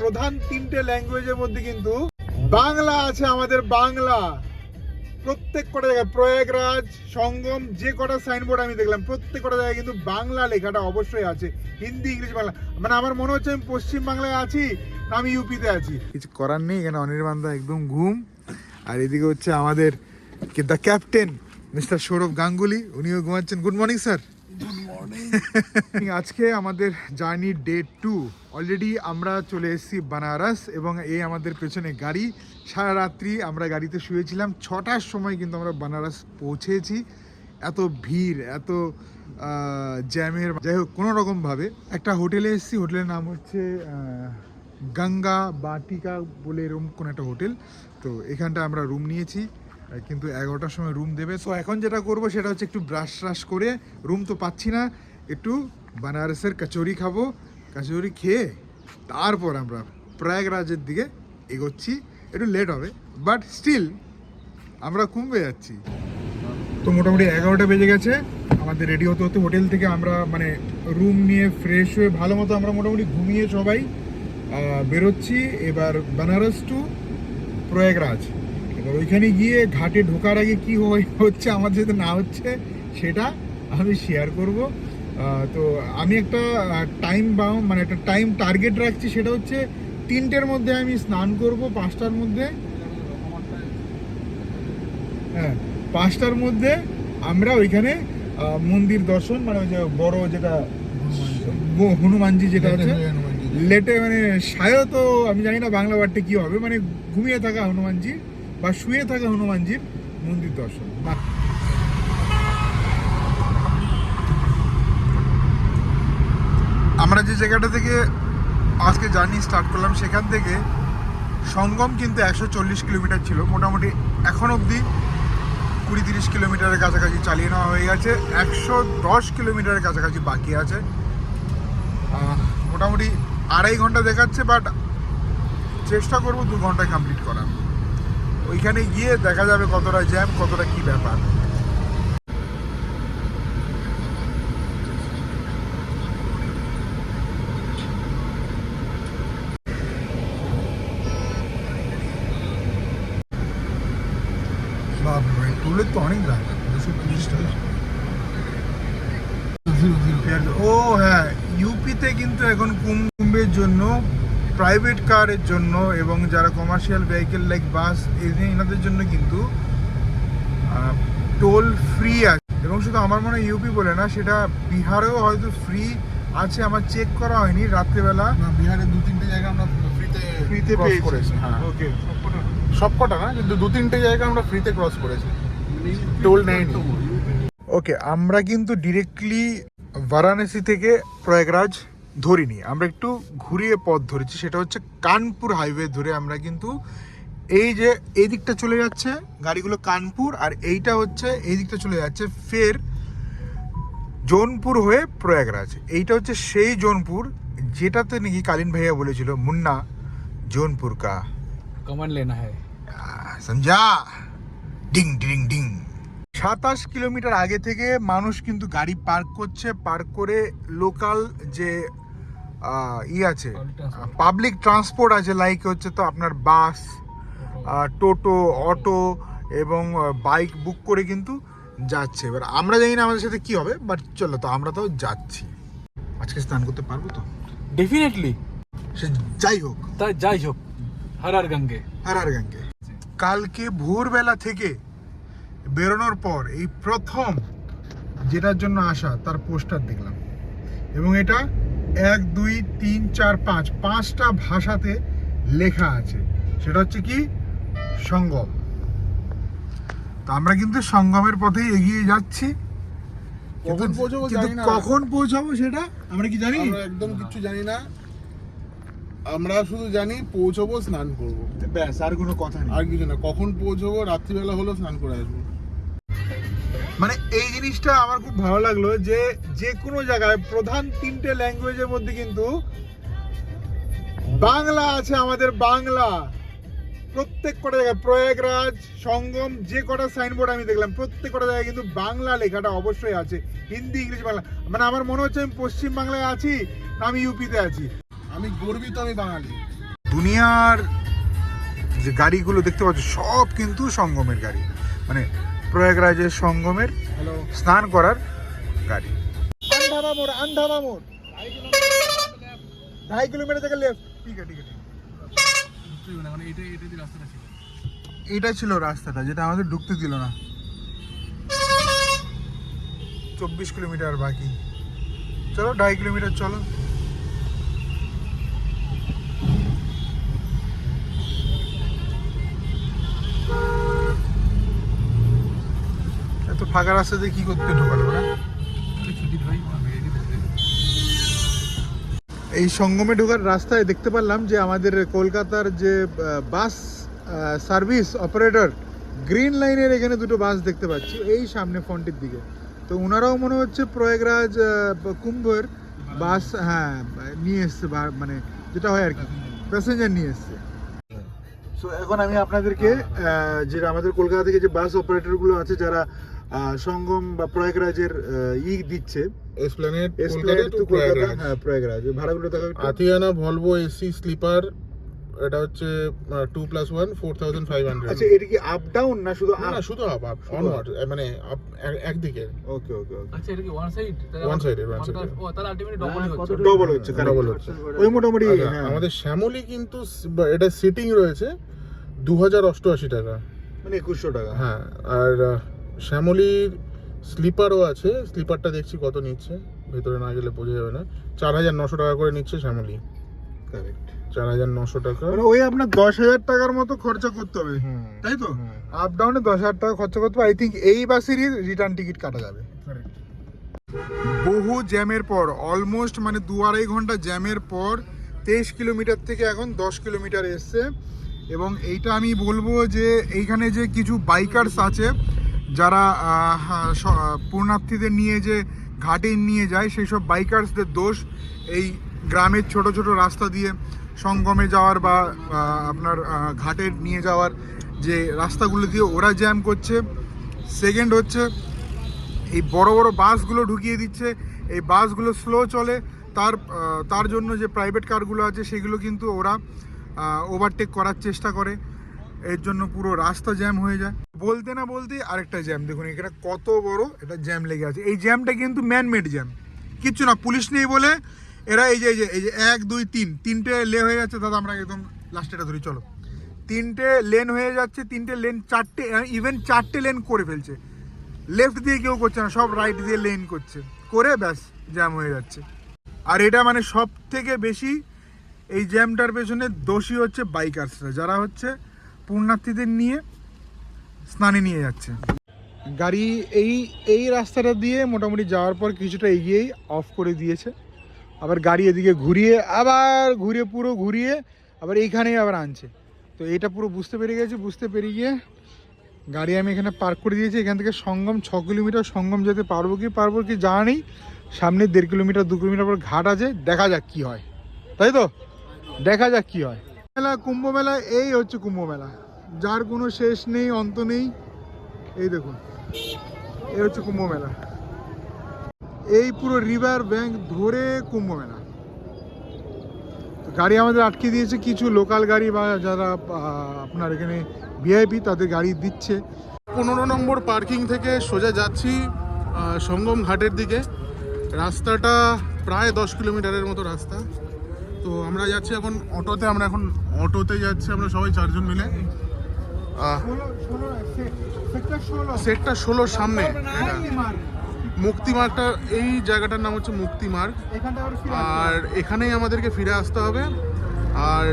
প্রধান তিনটে ল্যাঙ্গুয়েজের মধ্যে কিন্তু বাংলা আছে আমাদের বাংলা। প্রত্যেক কটা জায়গায় প্রয়াগরাজ সঙ্গম যে কটা সাইনবোর্ড আমি দেখলাম প্রত্যেক কটা জায়গায় কিন্তু বাংলা লেখাটা অবশ্যই আছে। হিন্দি ইংলিশ বাংলা। মানে আমার মনে হচ্ছে আমি পশ্চিম বাংলায় আছি না আমি ইউপিতে আছি। কিছু করার নেই এখানে অনির্বাণদা একদম ঘুম। আর এদিকে হচ্ছে আমাদের the captain mister Sourav Ganguly উনিও ঘুমাচ্ছেন। গুড মর্নিং স্যার আজকে আমাদের জার্নি ডে টু। অলরেডি আমরা চলে এসেছি বানারস এবং এই আমাদের পেছনে গাড়ি। সারা রাত্রি আমরা গাড়িতে শুয়েছিলাম। ছটার সময় কিন্তু আমরা বানারস পৌঁছেছি। এত ভিড়, এত জ্যামের যাই হোক, কোনো রকমভাবে একটা হোটেলে এসেছি, হোটেলের নাম হচ্ছে গঙ্গা বাটিকা বলে এরকম কোনো একটা হোটেল। তো এখানটা আমরা রুম নিয়েছি। কিন্তু এগারোটার সময় রুম দেবে। সো এখন যেটা করব, সেটা হচ্ছে একটু ব্রাশ ট্রাশ করে রুম তো পাচ্ছি না, একটু বানারসের কচুরি খাব, কচুরি খেয়ে তারপর আমরা প্রয়াগরাজের দিকে এগোচ্ছি। একটু লেট হবে বাট স্টিল আমরা কুম্বে যাচ্ছি। তো মোটামুটি এগারোটা বেজে গেছে, আমাদের রেডি হতে হতে হোটেল থেকে আমরা মানে রুম নিয়ে ফ্রেশ হয়ে ভালো মতো আমরা মোটামুটি ঘুমিয়ে সবাই বেরোচ্ছি। এবার বেনারস টু প্রয়াগরাজ। এবার ওইখানে গিয়ে ঘাটে ঢোকার আগে কি হয়- হচ্ছে আমার সাথে না হচ্ছে সেটা আমি শেয়ার করব। তো আমি একটা টাইম বাউ মানে একটা টাইম টার্গেট রাখছি সেটা হচ্ছে তিনটের মধ্যে আমি স্নান করব পাঁচটার মধ্যে। হ্যাঁ পাঁচটার মধ্যে আমরা ওইখানে মন্দির দর্শন মানে ওই যে বড় যেটা হনুমানজি। যেটা আছে লেটে মানে সায়ত আমি জানি না বাংলা ওয়ার্ডটা কি হবে মানে ঘুমিয়ে থাকা হনুমানজি। বা শুয়ে থাকা হনুমানজির মন্দির দর্শন। বা- আমরা যে জায়গাটা থেকে আজকে জার্নি স্টার্ট করলাম, সেখান থেকে সঙ্গম কিন্তু একশো চল্লিশ কিলোমিটার ছিল। মোটামুটি এখন অবধি কুড়ি তিরিশ কিলোমিটারের কাছাকাছি চালিয়ে নেওয়া হয়ে গেছে। একশো দশ কিলোমিটারের কাছাকাছি বাকি আছে। মোটামুটি আড়াই ঘণ্টা দেখাচ্ছে, বাট চেষ্টা করব দু ঘন্টায় কমপ্লিট করার। ওইখানে গিয়ে দেখা যাবে কতটা জ্যাম কতটা কি ব্যাপার। টুলের তো অনেক দাম দুশো তিরিশ টাকা। ও হ্যাঁ ইউপিতে কিন্তু এখন জন্য প্রাইভেট কারের জন্য এবং যারা কমার্শিয়াল ভেহিকেল লাইক বাস এনাদের জন্য কিন্তু টোল ফ্রি আছে। এবং শুধু আমার মনে হয় ইউপি বলে না সেটা বিহারেও হয়তো ফ্রি আছে আমার চেক করা হয়নি রাত্রেবেলা। বিহারে দু তিনটে জায়গা আমরা ফ্রিতে ফ্রিতে ক্রস করেছি। হ্যাঁ। ওকে সবকটা না কিন্তু দু তিনটে জায়গা আমরা ফ্রিতে ক্রস করেছি। টোল নেয়নি। ওকে আমরা কিন্তু ডিরেক্টলি বারাণসী থেকে প্রয়াগরাজ ধরিনি। আমরা একটু ঘুরিয়ে পথ ধরেছি সেটা হচ্ছে কানপুর হাইওয়ে ধরে আমরা কিন্তু এই যে এই দিকটা চলে যাচ্ছে গাড়িগুলো কানপুর আর এইটা হচ্ছে এই দিকটা চলে যাচ্ছে ফের জোনপুর হয়ে প্রয়াগরাজ। এইটা হচ্ছে সেই জোনপুর যেটাতে নাকি কালীন ভাইয়া বলেছিল মুন্না জোনপুর কা কমান লেনা হ্যায়। সমঝা? ডিং ডিং ডিং। সাতাশ কিলোমিটার আগে থেকে মানুষ কিন্তু গাড়ি পার্ক করছে পার্ক করে লোকাল যে ই আছে। পাবলিক ট্রান্সপোর্ট আছে লাইক হচ্ছে তো আপনার বাস টোটো অটো এবং বাইক বুক করে কিন্তু যাচ্ছে। এবার আমরা জানি না আমাদের সাথে কি হবে বাট চলো তো আমরা তো যাচ্ছি। আজকে স্নান করতে পারব তো? ডেফিনেটলি সে যাই হোক। তাই যাই হোক। হারার গঙ্গে। হারার গঙ্গে। কালকে ভোরবেলা থেকে বেরোনোর পর এই প্রথম যেটার জন্য আসা তার পোস্টার দেখলাম। এবং এটা এক দুই তিন চার পাঁচ পাঁচটা ভাষাতে লেখা আছে। সেটা হচ্ছে কি? সঙ্গম। তো আমরা কিন্তু সঙ্গমের পথেই এগিয়ে যাচ্ছি। কখন পৌঁছবো জানি না। কখন পৌঁছাবো সেটা আমরা কি জানি? একদম কিছু জানি না। আমরা শুধু জানি পৌঁছবো স্নান করব। ব্যাস আর কোনো কথা নেই। আর কিছু না। কখন পৌঁছবো? রাত্রিবেলা হলো স্নান করে আসব। মানে এই জিনিসটা আমার খুব ভালো লাগল যে যে কোনো জায়গায় প্রধান তিনটে ল্যাঙ্গুয়েজের মধ্যে কিন্তু বাংলা আছে আমাদের বাংলা। প্রত্যেক কটা জায়গায় প্রয়াগরাজ সঙ্গম যে কটা সাইনবোর্ড আমি দেখলাম প্রত্যেক কটা জায়গায় কিন্তু বাংলা লেখাটা অবশ্যই আছে। হিন্দি ইংলিশ বাংলা। মানে আমার মনে হচ্ছে আমি পশ্চিম বাংলায় আছি না আমি ইউপিতে আছি। আমি গর্বিত আমি বাঙালি। দুনিয়ার যে গাড়িগুলো দেখতে পাচ্ছ সব কিন্তু সঙ্গমের গাড়ি। মানে প্রয়াগরাজের সঙ্গমের হ্যালো স্নান করার গাড়ি अंधावा मोड़ अंधावा मोड़ ढाई किलोमीटर तक लेफ्ट ठीक है ठीक है মানে এটাই এটাই দিয়ে রাস্তাটা ছিল এটা ছিল রাস্তাটা যেটা আমাদের ঢুকতে দিল না চব্বিশ কিলোমিটার বাকি চলো ঢাই কিলোমিটার চলো এত ফাঁকা রাস্তা দিয়ে কি করতে ঢোকালো দিতে এই সঙ্গমে ঢোকার রাস্তায় দেখতে পারলাম যে আমাদের কলকাতার যে বাস সার্ভিস অপারেটর গ্রিন লাইনের এখানে দুটো বাস দেখতে পাচ্ছি এই সামনে ফ্রন্টের দিকে। তো ওনারাও মনে হচ্ছে প্রয়াগরাজ কুম্ভের বাস হ্যাঁ নিয়ে এসছে মানে যেটা হয় আর কি প্যাসেঞ্জার নিয়ে এসছে। সো এখন আমি আপনাদেরকে আহ, যে আমাদের কলকাতা থেকে যে বাস অপারেটরগুলো আছে যারা সঙ্গম বা প্রয়াগরাজের ই দিচ্ছে। Esplanade Esplanade Kolkata to Kolkata Prayagraj হ্যাঁ প্রয়াগরাজ ভাড়াগুলো দেখা। আথিয়ানা ভলভো এসি স্লিপার এটা হচ্ছে two plus one four thousand five hundred আচ্ছা এটা কি আপ ডাউন না শুধু না শুধু আপ আপ অনওয়ার্ড মানে এক- একদিকে। ওকে ওকে ওকে আচ্ছা এটা কি one side One sided, one sided. ও তাহলে আলটিমেটলি ডবলই হচ্ছে। ডবল হচ্ছে correct। হচ্ছে। ওই মোটামুটি আচ্ছা, হ্যাঁ, আমাদের শ্যামলি কিন্তু এটা সিটিং রয়েছে দু হাজার অষ্টআশি টাকা। মানে একুশশো টাকা। হ্যাঁ আর শ্যামলির স্লিপারও আছে স্লিপারটা দেখছি কত নিচ্ছে ভেতরে না গেলে বোঝা যাবে না। চার হাজার নশো টাকা করে নিচ্ছে শ্যামলি। Correct। চার হাজার নশো টাকা। মানে ওই আপনার দশ হাজার টাকার মতো খরচা করতে হবে। হুম, তাই তো? আপ ডাউনে দশ হাজার টাকা খরচা করতে হবে। আই থিঙ্ক এই বাসেরই রিটার্ন টিকিট কাটা যাবে। বহু জ্যামের পর অলমোস্ট মানে দু আড়াই ঘণ্টা জ্যামের পর তেইশ কিলোমিটার থেকে এখন দশ কিলোমিটার এসছে। এবং এইটা আমি বলব যে এইখানে যে কিছু বাইকার্স আছে যারা হ্যাঁ, পুণ্যার্থীদের নিয়ে যে ঘাটে নিয়ে যায় সেই সব বাইকার্সদের দোষ এই গ্রামের ছোট ছোট রাস্তা দিয়ে সঙ্গমে যাওয়ার বা আপনার ঘাটে নিয়ে যাওয়ার যে রাস্তাগুলো দিয়ে ওরা জ্যাম করছে। সেকেন্ড হচ্ছে এই বড় বড় বাসগুলো ঢুকিয়ে দিচ্ছে। এই বাসগুলো স্লো চলে। তার তার জন্য যে প্রাইভেট কারগুলো আছে সেগুলো কিন্তু ওরা ওভারটেক করার চেষ্টা করে। এর জন্য পুরো রাস্তা জ্যাম হয়ে যায়। বলতে না বলতে আরেকটা জ্যাম দেখুন এখানে কত বড় এটা জ্যাম লেগে আছে। এই জ্যামটা কিন্তু ম্যানমেড জ্যাম কিচ্ছু না, পুলিশ নেই বলে এরা এই যে এই যে এই যে এক, দুই, তিন, তিনটে লে হয়ে যাচ্ছে। দাদা, আমরা একদম লাস্টেটা ধরি, চলো। তিনটে লেন হয়ে যাচ্ছে, তিনটে লেন চারটে ইভেন চারটে লেন করে ফেলছে। লেফট দিয়ে কেউ করছে না, সব রাইট দিয়ে লেন করছে। করে ব্যাস জ্যাম হয়ে যাচ্ছে। আর এটা মানে সব থেকে বেশি এই জ্যামটার পেছনে দোষী হচ্ছে বাইকার্সরা যারা হচ্ছে পুণ্যার্থীদের নিয়ে স্নানে নিয়ে যাচ্ছে। গাড়ি এই এই রাস্তাটা দিয়ে মোটামুটি যাওয়ার পর কিছুটা এগিয়েই অফ করে দিয়েছে। আবার গাড়ি এদিকে ঘুরিয়ে, আবার ঘুরে পুরো ঘুরিয়ে, আবার এইখানেই আবার আনছে। তো এটা পুরো বুঝতে পেরে গেছি, বুঝতে পেরে গিয়ে গাড়ি আমি এখানে পার্ক করে দিয়েছি। এখান থেকে সঙ্গম, ছ কিলোমিটার সঙ্গম যেতে পারব কি পারব কি জানা নেই। সামনে দেড় কিলোমিটার, দু কিলোমিটার পর ঘাট আছে, দেখা যাক কি হয়। তাই তো? দেখা যাক কি হয়। মেলা, কুম্ভ মেলা, এই হচ্ছে কুম্ভ মেলা। যার কোনো শেষ নেই, অন্ত নেই। এই দেখুন, এই হচ্ছে কুম্ভ মেলা। এই পুরো রিভার ব্যাংক ধরে কুম্ভ মেলা। গাড়ি আমাদের আটকে দিয়েছে, কিছু লোকাল গাড়ি বা যারা আপনার এখানে ভিআইপি তাদের গাড়ি দিচ্ছে। পনেরো নম্বর পার্কিং থেকে সোজা যাচ্ছি সঙ্গম ঘাটের দিকে। রাস্তাটা প্রায় দশ কিলোমিটারের মতো রাস্তা। তো আমরা যাচ্ছি এখন অটোতে, আমরা এখন অটোতে যাচ্ছি, আমরা সবাই চারজন মিলে। সেটটা ষোলোর সামনে। মুক্তিমার্গটা, এই জায়গাটার নাম হচ্ছে মুক্তিমার্গ। আর এখানেই আমাদেরকে ফিরে আসতে হবে। আর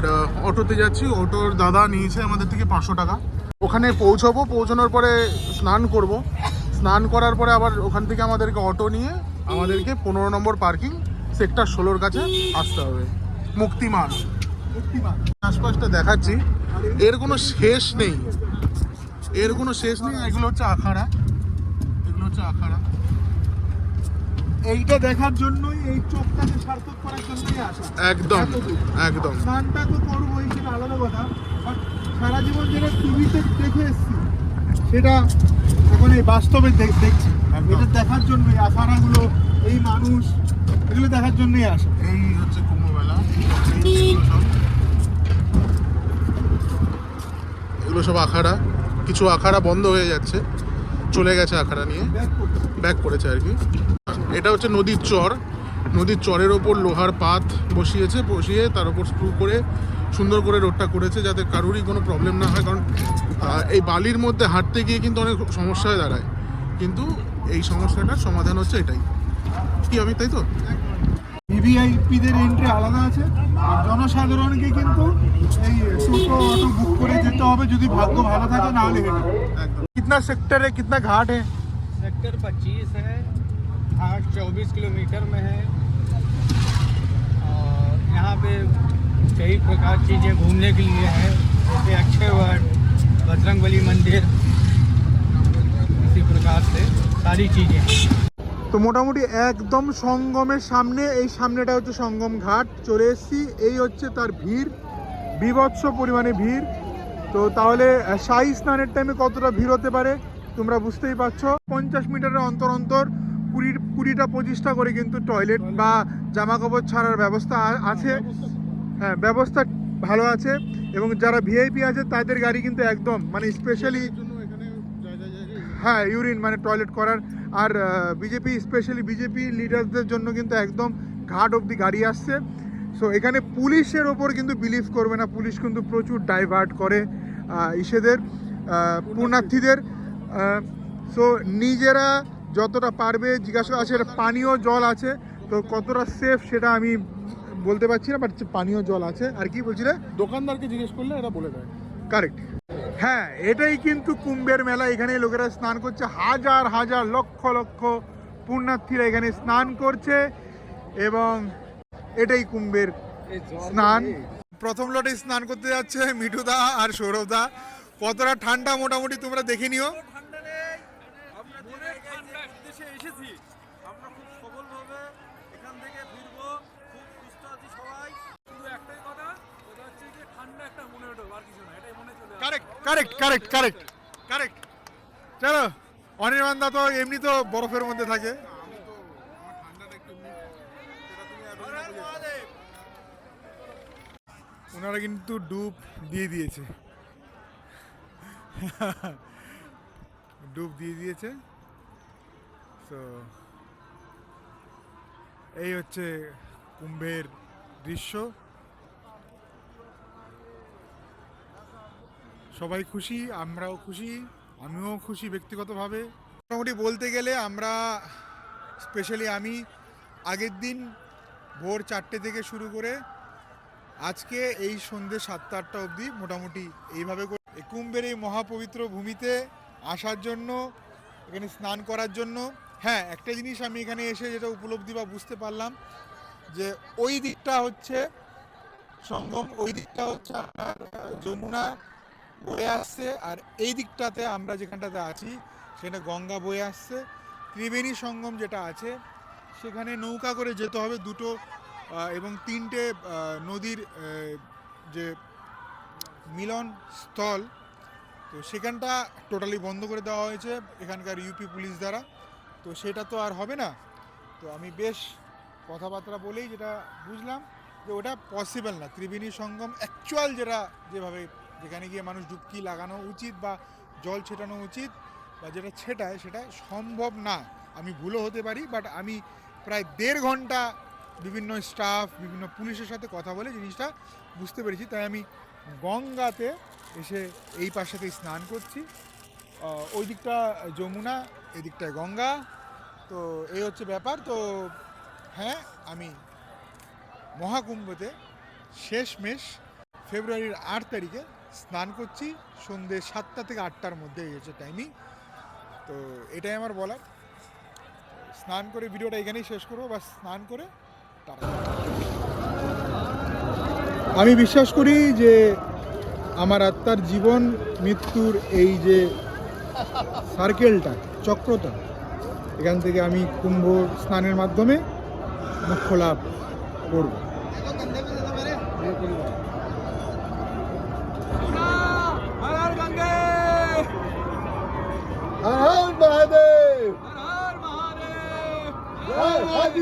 অটোতে যাচ্ছি। অটোর দাদা নিয়েছে আমাদের থেকে পাঁচশো টাকা। ওখানে পৌঁছাবো। পৌঁছানোর পরে স্নান করব। স্নান করার পরে আবার ওখান থেকে আমাদেরকে অটো নিয়ে আমাদেরকে পনেরো নম্বর পার্কিং সেক্টর ষোলোর কাছে আসতে হবে। মুক্তিমার্গ। আশপাশটা দেখাচ্ছি। এর কোনো শেষ নেই। এর কোনো শেষ নেই এগুলো হচ্ছে আখাড়া। এগুলো হচ্ছে আখাড়া। এইটা দেখার জন্যই এই চোখটাকে সার্থক করার জন্যই আসা। একদম একদম। স্নানটা তো করবোই সেটা আলাদা কথা। বাট সারা জীবন যেটা টিভিতে দেখে এসেছি সেটা এখন এই বাস্তবে দেখ- দেখছি। এটা দেখার জন্য এই আখাড়াগুলো এই মানুষ এগুলো দেখার জন্যই আসা। এই হচ্ছে কুম্ভ মেলা এই এগুলো সব সব আখাড়া। কিছু আখাড়া বন্ধ হয়ে যাচ্ছে। চলে গেছে আখাড়া নিয়ে। ব্যাক করেছে আর কি। এটা হচ্ছে নদীর চর। নদীর চরের ওপর লোহার পাত বসিয়েছে, বসিয়ে তার উপর স্ক্রু করে সুন্দর করে রোডটা করেছে যাতে কারোরই কোনো প্রবলেম না হয়। কারণ এই বালির মধ্যে হাঁটতে গিয়ে কিন্তু অনেক সমস্যায় দাঁড়ায়। কিন্তু এই সমস্যাটার সমাধান হচ্ছে এটাই। কি আমি তাই তো? ভিভিআইপিদের এন্ট্রি আলাদা আছে। আর জনসাধারণকে কিন্তু এই টোটো অটো বুক করে যেতে হবে যদি ভাগ্য ভালো থাকে না হলে হেঁটে कितना सेक्टर है कितना घाट है सेक्टर 25 है घाट 24 किलोमीटर में है और यहाँ पे कई प्रकार चीज़ें घूमने के लिए है जैसे अक्षय वट बजरंग बली मंदिर इसी प्रकार से सारी चीज़ें তো মোটামুটি একদম সঙ্গমের সামনে এই সামনেটা হচ্ছে সঙ্গম ঘাট চলে এসেছি এই হচ্ছে তার ভিড় বিভৎস পরিমাণে ভিড় তো তাহলে শাহী স্নানের টাইমে কতটা ভিড় হতে পারে তোমরা বুঝতেই পারছ। পঞ্চাশ মিটারের অন্তর অন্তর কুড়ি কুড়িটা পঁচিশটা করে কিন্তু টয়লেট বা জামা কাপড় ছাড়ার ব্যবস্থা আছে। হ্যাঁ ব্যবস্থা ভালো আছে। এবং যারা ভিআইপি আছে তাদের গাড়ি কিন্তু একদম মানে স্পেশালি হ্যাঁ ইউরিন মানে টয়লেট করার। আর বিজেপি স্পেশালি বিজেপি লিডারদের জন্য কিন্তু একদম ঘাট অবধি গাড়ি আসছে। সো এখানে পুলিশের ওপর কিন্তু বিলিভ করবে না। পুলিশ কিন্তু প্রচুর ডাইভার্ট করে। ইসেদের পুণ্যার্থীদের সো নিজেরা যতটা পারবে জিজ্ঞাসা আছে এটা পানীয় জল আছে তো কতটা সেফ সেটা আমি বলতে পারছি না বাট পানীয় জল আছে। আর কি বলছি রে দোকানদারকে জিজ্ঞেস করলে এরা বলে দেয়। কারেক্ট হ্যাঁ এটাই কিন্তু কুম্ভের মেলা। এখানে লোকেরা স্নান করছে। হাজার হাজার লক্ষ লক্ষ পুণ্যার্থীরা এখানে স্নান করছে এবং এটাই কুম্ভের স্নান। প্রথম লটে স্নান করতে যাচ্ছে মিঠুদা আর সৌরভদা। কতটা ঠান্ডা মোটামুটি তোমরা দেখে নিও। কারেক্ট কারেক্ট কারেক্ট কারেক্ট চলো, অনির্বাণ দা তো এমনি তো বরফের মধ্যে থাকে। ওনারা কিন্তু ডুব দিয়ে দিয়েছে। ডুব দিয়ে দিয়েছে। তো এই হচ্ছে কুম্ভের দৃশ্য। সবাই খুশি, আমরাও খুশি, আমিও খুশি ব্যক্তিগতভাবে। মোটামুটি বলতে গেলে আমরা স্পেশালি আমি, আগের দিন ভোর চারটে থেকে শুরু করে আজকে এই সন্ধ্যে সাতটা আটটা অবধি মোটামুটি এইভাবে করে কুম্ভের এই মহাপবিত্র ভূমিতে আসার জন্য, এখানে স্নান করার জন্য হ্যাঁ একটা জিনিস আমি এখানে এসে যেটা উপলব্ধি বা বুঝতে পারলাম যে ওই দিকটা হচ্ছে সঙ্গম, ওই দিকটা হচ্ছে আপনার যমুনা বয়ে আসছে, আর এই দিকটাতে আমরা যেখানটাতে আছি সেখানে গঙ্গা বয়ে আসছে। ত্রিবেণী সঙ্গম যেটা আছে, সেখানে নৌকা করে যেতে হবে, দুটো এবং তিনটে নদীর যে মিলন স্থল, তো সেখানটা টোটালি বন্ধ করে দেওয়া হয়েছে এখানকার ইউপি পুলিশ দ্বারা। তো সেটা তো আর হবে না। তো আমি বেশ কথাবার্তা বলেই যেটা বুঝলাম যে ওটা পসিবল না। ত্রিবেণী সঙ্গম অ্যাকচুয়াল যেটা, যেভাবে যেখানে গিয়ে মানুষ ডুবকি লাগানো উচিত বা জল ছেটানো উচিত বা যেটা ছেটায়, সেটা সম্ভব না। আমি ভুলও হতে পারি বাট আমি প্রায় দেড় ঘণ্টা বিভিন্ন স্টাফ, বিভিন্ন পুলিশের সাথে কথা বলে জিনিসটা বুঝতে পেরেছি। তাই আমি গঙ্গাতে এসে এই পাশেতে স্নান করছি। ওই দিকটা যমুনা, এদিকটায় গঙ্গা। তো এই হচ্ছে ব্যাপার। তো হ্যাঁ আমি মহাকুম্ভতে শেষমেশ ফেব্রুয়ারির আট তারিখে স্নান করছি। সন্ধ্যে সাতটা থেকে আটটার মধ্যে এই হচ্ছে টাইমিং তো এটাই আমার বলার। স্নান করে ভিডিওটা এখানেই শেষ করব। বা স্নান করে। আমি বিশ্বাস করি যে আমার আত্মার জীবন, মৃত্যুর এই যে সার্কেলটা চক্রটা, এখান থেকে আমি কুম্ভ স্নানের মাধ্যমে মুখ্য লাভ করব।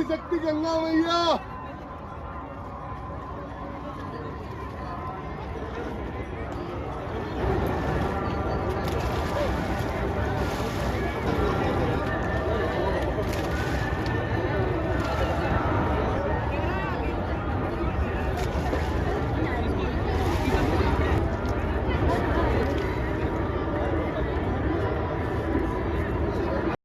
शक्ति गंगा मैया।